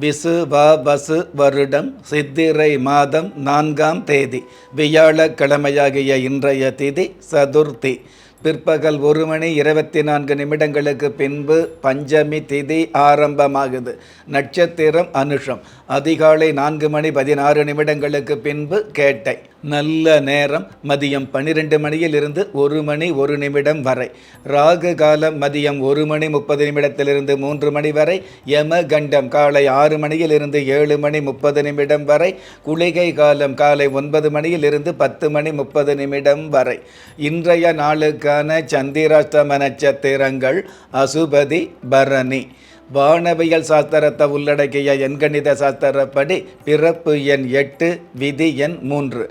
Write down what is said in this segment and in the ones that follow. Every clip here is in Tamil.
விசு பசு வருடம் சித்திரை மாதம் நான்காம் தேதி வியாழக்கிழமையாகிய இன்றைய திதி சதுர்த்தி. பிற்பகல் ஒரு மணி இருபத்தி நான்கு நிமிடங்களுக்கு பின்பு பஞ்சமி திதி ஆரம்பமாகுது. நட்சத்திரம் அனுஷம். அதிகாலை நான்கு மணி பதினாறு நிமிடங்களுக்கு பின்பு கேட்டை. நல்ல நேரம். மதியம் பன்னிரெண்டு மணியிலிருந்து ஒரு மணி ஒரு நிமிடம் வரை. ராகு காலம் மதியம் ஒரு மணி முப்பது நிமிடத்திலிருந்து மூன்று மணி வரை. யம கண்டம் காலை ஆறு மணியிலிருந்து ஏழு மணி முப்பது நிமிடம் வரை. குளிகை காலம் காலை ஒன்பது மணியிலிருந்து பத்து மணி முப்பது நிமிடம் வரை. இன்றைய நாளுக்கு நாளுக்கான சந்திராஷ்டம நட்சத்திரங்கள் அசுபதி பரணி. வானவியல் சாஸ்திரத்தை உள்ளடக்கிய எண்கணித சாஸ்திரப்படி பிறப்பு எண் எட்டு விதி எண் மூன்று.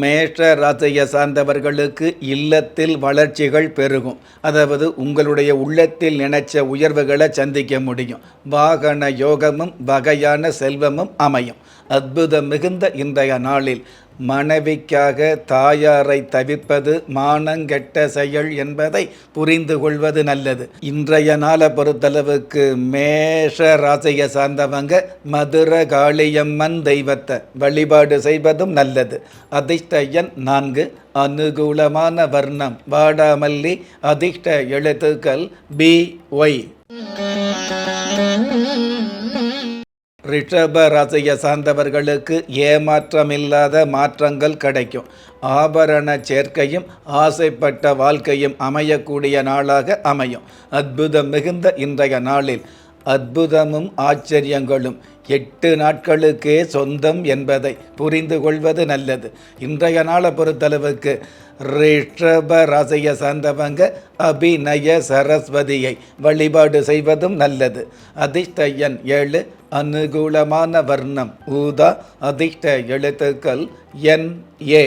மேஷ ராசியை சார்ந்தவர்களுக்கு இல்லத்தில் வளர்ச்சிகள் பெருகும். அதாவது உங்களுடைய உள்ளத்தில் நினைச்ச உயர்வுகளை சந்திக்க முடியும். வாகன யோகமும் வகையான செல்வமும் அமையும். அற்புதம் மிகுந்த இன்றைய நாளில் மனைவிக்காக தாயாரை தவிர்ப்பது மானங்கெட்ட செயல் என்பதை புரிந்து கொள்வது நல்லது. இன்றைய நாளை பொறுத்தளவுக்கு மேஷ ராசியை சார்ந்தவங்க மதுர காளியம்மன் தெய்வத்தை வழிபாடு செய்வதும் நல்லது. அதிர்ஷ்ட எண் நான்கு. அனுகூலமான வர்ணம். வாடாமல்லி. அதிர்ஷ்ட எழுத்துக்கள் பி ஒய். ரிஷப ராசியை சார்ந்தவர்களுக்கு ஏமாற்றமில்லாத மாற்றங்கள் கிடைக்கும். ஆபரண சேர்க்கையும் ஆசைப்பட்ட வாழ்க்கையும் அமையக்கூடிய நாளாக அமையும். அற்புதம் மிகுந்த இன்றைய நாளில் அற்புதமும் ஆச்சரியங்களும் எட்டு நாட்களுக்கே சொந்தம் என்பதை புரிந்து கொள்வது நல்லது. இன்றைய நாளை பொறுத்தளவுக்கு ரிஷப ராசியை சார்ந்தவங்க அபிநய சரஸ்வதியை வழிபாடு செய்வதும் நல்லது. அதிர்ஷ்ட ஏழு அனுகூலமான வர்ணம். ஊதா அதிர்ஷ்ட எழுத்துக்கள் என் ஏ.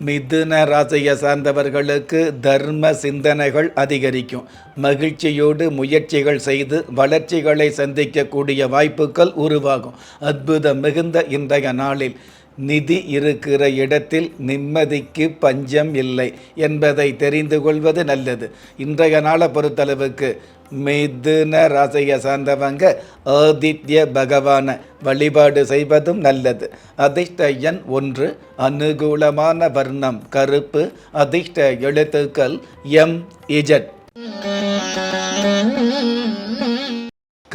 மிதுன ராசியை சார்ந்தவர்களுக்கு தர்ம சிந்தனைகள் அதிகரிக்கும். மகிழ்ச்சியோடு முயற்சிகள் செய்து வளர்ச்சிகளை சந்திக்கக்கூடிய வாய்ப்புகள் உருவாகும். அற்புதம் மிகுந்த இன்றைய நாளில். நிதி இருக்கிற இடத்தில் நிம்மதிக்கு பஞ்சம் இல்லை என்பதை தெரிந்து கொள்வது நல்லது. இன்றைய நாளை பொறுத்தளவுக்கு மிதுன ராசியை சார்ந்தவங்க ஆதித்ய பகவான வழிபாடு செய்வதும் நல்லது. அதிர்ஷ்ட எண் ஒன்று அனுகூலமான வர்ணம் கருப்பு அதிர்ஷ்ட எழுத்துக்கள் எம் இஜட்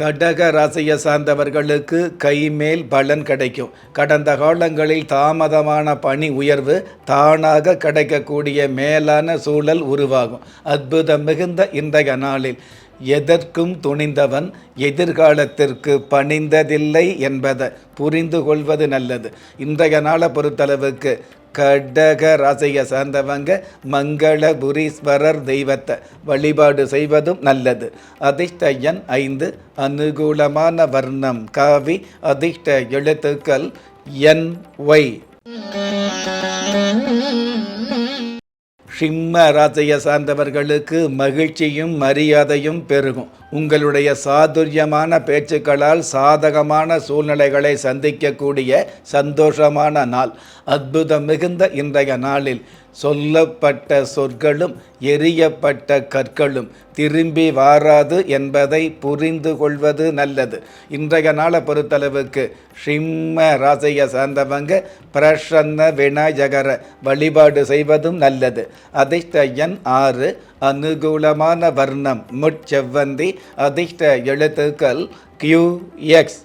கடக ராசியை சார்ந்தவர்களுக்கு கைமேல் பலன் கிடைக்கும். கடந்த காலங்களில் தாமதமான பணி உயர்வு தானாக கிடைக்கக்கூடிய மேலான சூழல் உருவாகும். அற்புதம் மிகுந்த இன்றைய நாளில். எதற்கும் துணிந்தவன் எதிர்காலத்திற்கு பணிந்ததில்லை என்பதை புரிந்து கொள்வது நல்லது. இன்றைய நாளை பொறுத்தளவுக்கு கடக ராசியை சார்ந்தவங்க மங்களபுரீஸ்வரர் தெய்வத்தை வழிபாடு செய்வதும் நல்லது. அதிர்ஷ்ட எண் ஐந்து அனுகூலமான வர்ணம் காவி அதிர்ஷ்ட எழுத்துக்கள் என் ஒய். சிம்ம ராசியை சார்ந்தவர்களுக்கு மகிழ்ச்சியும் மரியாதையும் பெருகும். உங்களுடைய சாதுரியமான பேச்சுக்களால் சாதகமான சூழ்நிலைகளை சந்திக்கக்கூடிய சந்தோஷமான நாள். அற்புதம் மிகுந்த இன்றைய நாளில். சொல்லப்பட்ட சொற்களும் எரியப்பட்ட கற்களும் திரும்பி வாராது என்பதை புரிந்து கொள்வது நல்லது. இன்றைய நாளை பொறுத்தளவுக்கு சிம்ம ராசியை சார்ந்தவங்க பிரசன்ன விநாயகர வழிபாடு செய்வதும் நல்லது. அதிர்ஷ்ட எண் ஆறு அனுகூலமான வர்ணம் முட்செவ்வந்தி அதிர்ஷ்ட எழுத்துக்கள் கியூ எக்ஸ்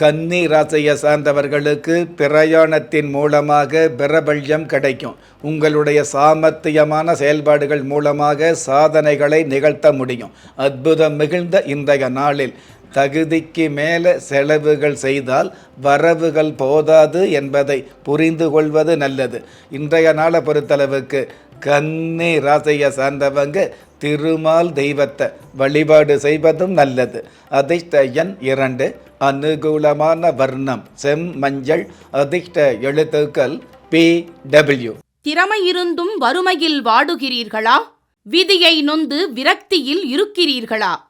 கன்னி ராசியை சார்ந்தவர்களுக்கு பிரயாணத்தின் மூலமாக பிரபல்யம் கிடைக்கும். உங்களுடைய சாமர்த்தியமான செயல்பாடுகள் மூலமாக சாதனைகளை நிகழ்த்த முடியும். அற்புதம் மிகுந்த இன்றைய நாளில். தகுதிக்கு மேலே செலவுகள் செய்தால் வரவுகள் போதாது என்பதை புரிந்து கொள்வது நல்லது. இன்றைய நாளை பொறுத்தளவுக்கு கன்னி ராசியை சார்ந்தவங்க திருமால் தெய்வத்தை வழிபாடு செய்வதும் நல்லது. அதிர்ஷ்ட எண் இரண்டு அனுகூலமான வர்ணம் செம் மஞ்சள் அதிர்ஷ்ட எழுத்துக்கள் பி டபிள்யூ. திறமையிருந்தும் வறுமையில் வாடுகிறீர்களா? விதியை நொந்து விரக்தியில் இருக்கிறீர்களா?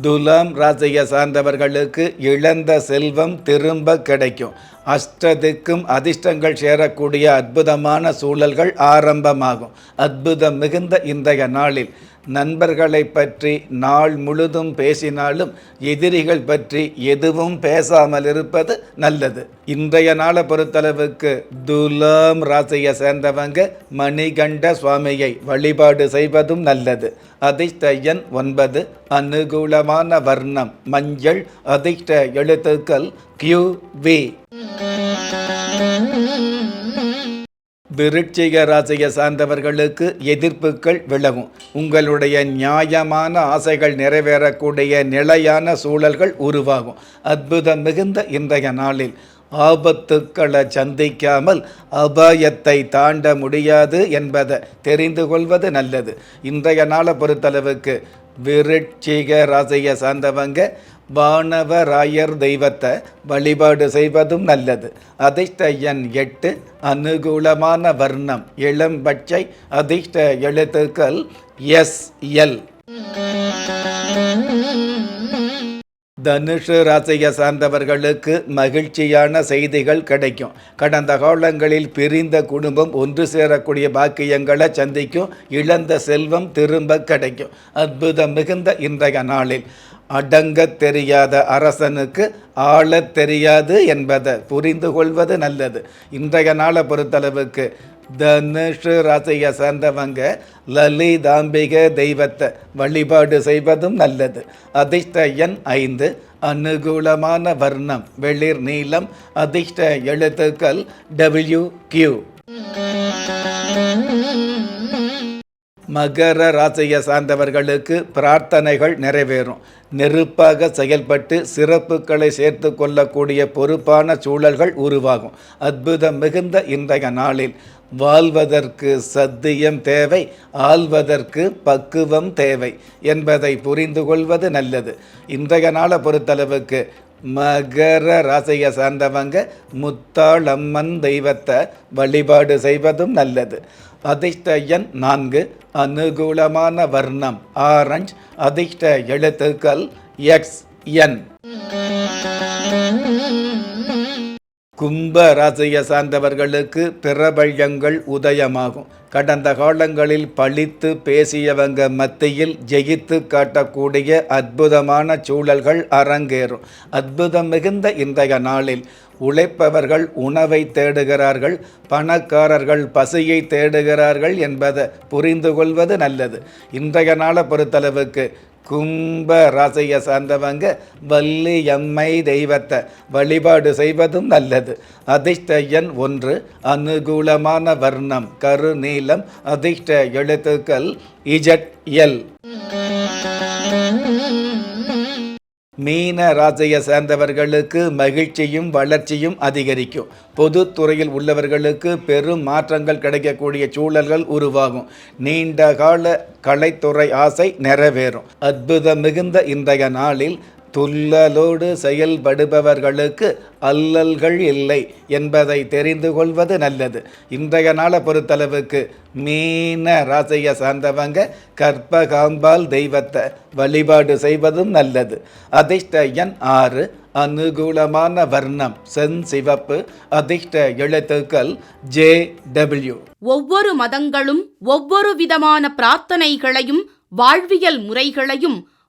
துலாம் ராசியை சார்ந்தவர்களுக்கு இழந்த செல்வம் திரும்ப கிடைக்கும். அஷ்டதிக்கும் அதிர்ஷ்டங்கள் சேரக்கூடிய அற்புதமான சூழல்கள் ஆரம்பமாகும். அற்புதம் மிகுந்த இன்றைய நாளில். நண்பர்களை பற்றி நாள் முழுதும் பேசினாலும் எதிரிகள் பற்றி எதுவும் பேசாமல் இருப்பது நல்லது. இன்றைய நாளை பொறுத்தளவுக்கு துலாம் ராசியை சேர்ந்தவங்க மணிகண்ட சுவாமியை வழிபாடு செய்வதும் நல்லது. அதிர்ஷ்டயன் ஒன்பது. அனுகூலமான வர்ணம். மஞ்சள். அதிர்ஷ்ட எழுத்துக்கள் கியூ வி விருட்சிக ராசியை சார்ந்தவர்களுக்கு எதிர்ப்புகள் விலகும். உங்களுடைய நியாயமான ஆசைகள் நிறைவேறக்கூடிய நிலையான சூழல்கள் உருவாகும். அற்புதம் மிகுந்த இன்றைய நாளில் ஆபத்துக்களை சந்திக்காமல் அபாயத்தை தாண்ட முடியாது என்பதை தெரிந்து கொள்வது நல்லது. இன்றைய நாளை பொறுத்தளவுக்கு விருட்சிக ராசியை சார்ந்தவங்க வானவராயர் தெய்வத்தை வழிபாடு செய்வதும் நல்லது. அதிர்ஷ்ட எண் எட்டு அனுகூலமான வர்ணம். இளம்பச்சை அதிர்ஷ்ட எழுத்துக்கள் எஸ் எல். தனுஷு ராசியை சார்ந்தவர்களுக்கு மகிழ்ச்சியான செய்திகள் கிடைக்கும். கடந்த காலங்களில் பிரிந்த குடும்பம் ஒன்று சேரக்கூடிய பாக்கியங்களை சந்திக்கும். இழந்த செல்வம் திரும்ப கிடைக்கும். அற்புதம் மிகுந்த இன்றைய நாளில். அடங்கத் தெரியாத அரசனுக்கு ஆளத் தெரியாது என்பதை புரிந்து கொள்வது நல்லது. இன்றைய நாளை பொறுத்தளவுக்கு தனுஷு ராசியை சேர்ந்தவங்க லலிதாம்பிக தெய்வத்தை வழிபாடு செய்வதும் நல்லது. அதிர்ஷ்ட எண் ஐந்து. அனுகூலமான வர்ணம் வெளிர் நீளம் அதிர்ஷ்ட எழுத்துக்கள் டபிள்யூ கியூ மகர ராசியை சார்ந்தவர்களுக்கு பிரார்த்தனைகள் நிறைவேறும். நெருப்பாக செயல்பட்டு சிறப்புகளை சேர்த்து கொள்ளக்கூடிய பொறுப்பான சூழல்கள் உருவாகும். அற்புதம் மிகுந்த இன்றைய நாளில். வாழ்வதற்கு சத்தியம் தேவை ஆள்வதற்கு பக்குவம் தேவை என்பதை புரிந்து கொள்வது நல்லது. இன்றைய நாளை பொறுத்தளவுக்கு மகர ராசியை சார்ந்தவங்க முத்தாளம்மன் தெய்வத்தை வழிபாடு செய்வதும் நல்லது. அதிர்ஷ்ட எண் நான்கு அனுகூலமான வர்ணம் ஆரஞ்ச் அதிர்ஷ்ட எழுத்துக்கள் எக்ஸ் என். கும்ப ராசியை சார்ந்தவர்களுக்கு பிரபல்யங்கள் உதயமாகும். கடந்த காலங்களில் பழித்து பேசியவங்க மத்தியில் ஜெயித்து காட்டக்கூடிய அற்புதமான சூழல்கள் அரங்கேறும். அற்புதம் மிகுந்த இன்றைய நாளில் உழைப்பவர்கள் உணவை தேடுகிறார்கள் பணக்காரர்கள் பசியை தேடுகிறார்கள் என்பதை புரிந்து கொள்வது நல்லது. இன்றைய நாளை பொறுத்தளவுக்கு கும்ப ராசியை சார்ந்தவங்க வள்ளி எம்மை தெய்வத்தை வழிபாடு செய்வதும் நல்லது. அதிர்ஷ்ட எண் ஒன்று அனுகூலமான வர்ணம் கருநீலம் அதிர்ஷ்ட எழுத்துக்கள் இஜட் எல் மீன ராசியை சேர்ந்தவர்களுக்கு மகிழ்ச்சியும் வளர்ச்சியும் அதிகரிக்கும். பொது துறையில் உள்ளவர்களுக்கு பெரும் மாற்றங்கள் கிடைக்கக்கூடிய சூழல்கள் உருவாகும். நீண்ட கால கலைத்துறை ஆசை நிறைவேறும். அற்புதம் மிகுந்த இன்றைய நாளில் துள்ளலோடு செயல்படுபவர்களுக்கு அல்லல்கள் இல்லை என்பதை தெரிந்து கொள்வது நல்லது. இன்றைய நாளை பொறுத்தளவுக்கு மீன ராசியை சார்ந்தவங்க கற்பகாம்பால் தெய்வத்தை வழிபாடு செய்வதும் நல்லது. அதிர்ஷ்ட எண் ஆறு அனுகூலமான வர்ணம் சென் சிவப்பு அதிர்ஷ்ட எழுத்துக்கள் ஜே டபிள்யூ. ஒவ்வொரு மதங்களும் ஒவ்வொரு விதமான பிரார்த்தனைகளையும் வாழ்வியல் முறைகளையும்